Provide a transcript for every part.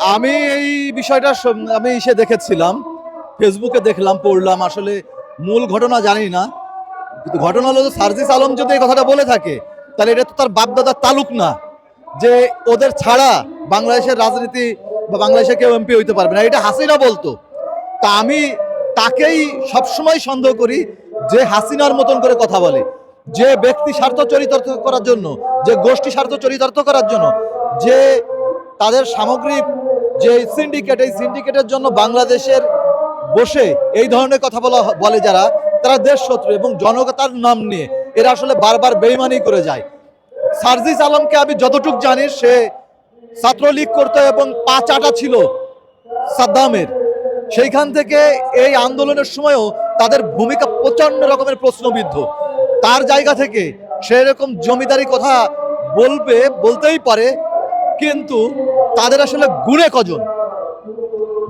আমি এই বিষয়টা আমি এসে দেখেছিলাম ফেসবুকে দেখলাম, পড়লাম, আসলে মূল ঘটনা জানি না। কিন্তু ঘটনা হলো সার্জিস আলম যদি এই কথাটা বলে থাকে, তাহলে এটা তো তার বাপদাদার তালুক না। যে ওদের ছাড়া বাংলাদেশের রাজনীতি বা বাংলাদেশে কেউ এমপি হইতে পারবে না। এটা হাসিনা বলতো। তা আমি তাকেই সবসময় সন্দেহ করি যে হাসিনার মতন করে কথা বলে। যে ব্যক্তি স্বার্থ চরিতার্থ করার জন্য, যে গোষ্ঠী স্বার্থ চরিতার্থ করার জন্য, যে তাদের সামগ্রিক যে সিন্ডিকেট এই সিন্ডিকেটের জন্য বাংলাদেশের বসে এই ধরনের কথা বলা বলে যারা, তারা দেশ শত্রু এবং জনতার নাম নিয়ে এরা আসলে বারবার বেইমানি করে যায়। সার্জিস আলমকে আমি যতটুক জানি, সে ছাত্রলীগ করতো এবং পাঁচ আটা ছিল সাদ্দামের। সেইখান থেকে এই আন্দোলনের সময়ও তাদের ভূমিকা প্রচণ্ড রকমের প্রশ্নবিদ্ধ। তার জায়গা থেকে সেরকম জমিদারি কথা বলবে, বলতেই পারে কিন্তু তাদের আসলে গুণে কজন?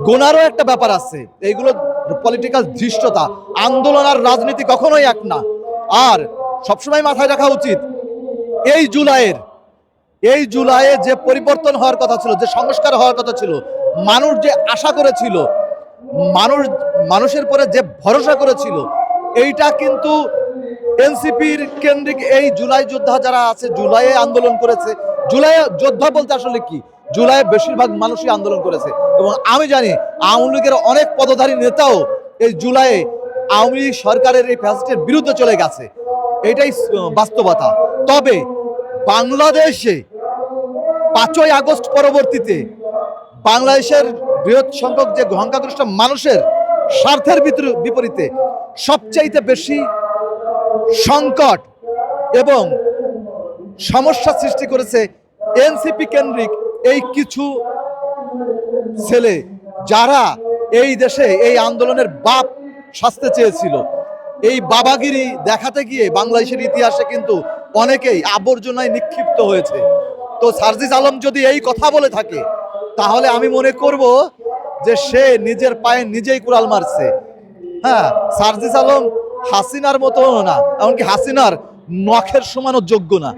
গোনারও একটা ব্যাপার আছে। এইগুলো পলিটিক্যাল ধৃষ্টতা। আন্দোলন আর রাজনীতি কখনোই এক না। আর সবসময় মাথায় রাখা উচিত, এই জুলাইয়ের, এই জুলাইয়ে যে পরিবর্তন হওয়ার কথা ছিল, যে সংস্কার হওয়ার কথা ছিল, মানুষ যে আশা করেছিল, মানুষ, মানুষের পরে যে ভরসা করেছিল, এইটা কিন্তু এনসিপির কেন্দ্রিক এই জুলাই যোদ্ধা যারা আছে, জুলাইয়ে আন্দোলন করেছে জুলাই যোদ্ধা বলতে আসলে কি? জুলাই বেশিরভাগ মানুষই আন্দোলন করেছে। এবং আমি জানি আওয়ামী লীগের অনেক পদধারী নেতাও এই জুলাইয়ে আওয়ামী লীগ সরকারের এই ফ্যাসিস্টের বিরুদ্ধে চলে গেছে। এটাই বাস্তবতা। তবে বাংলাদেশে পাঁচই আগস্ট পরবর্তীতে বাংলাদেশের বৃহৎ সংখ্যক যে সংখ্যাগরিষ্ঠ মানুষের স্বার্থের বিপরীতে সবচাইতে বেশি সংকট এবং সমস্যা সৃষ্টি করেছে এনসিপি কেন্দ্রিক এই কিছু ছেলে যারা এই দেশে এই আন্দোলনের বাপ সাজতে চেয়েছিল। এই বাবাগিরি দেখাতে গিয়ে বাংলাদেশের ইতিহাসে কিন্তু অনেকেই আবর্জনায় নিক্ষিপ্ত হয়েছে। তো সার্জিস আলম যদি এই কথা বলে থাকে, তাহলে আমি মনে করব যে সে নিজের পায়ে নিজেই কুড়াল মারছে। হ্যাঁ সার্জিস আলম হাসিনার মতো না, এমনকি হাসিনার নখের সমানও যোগ্য না।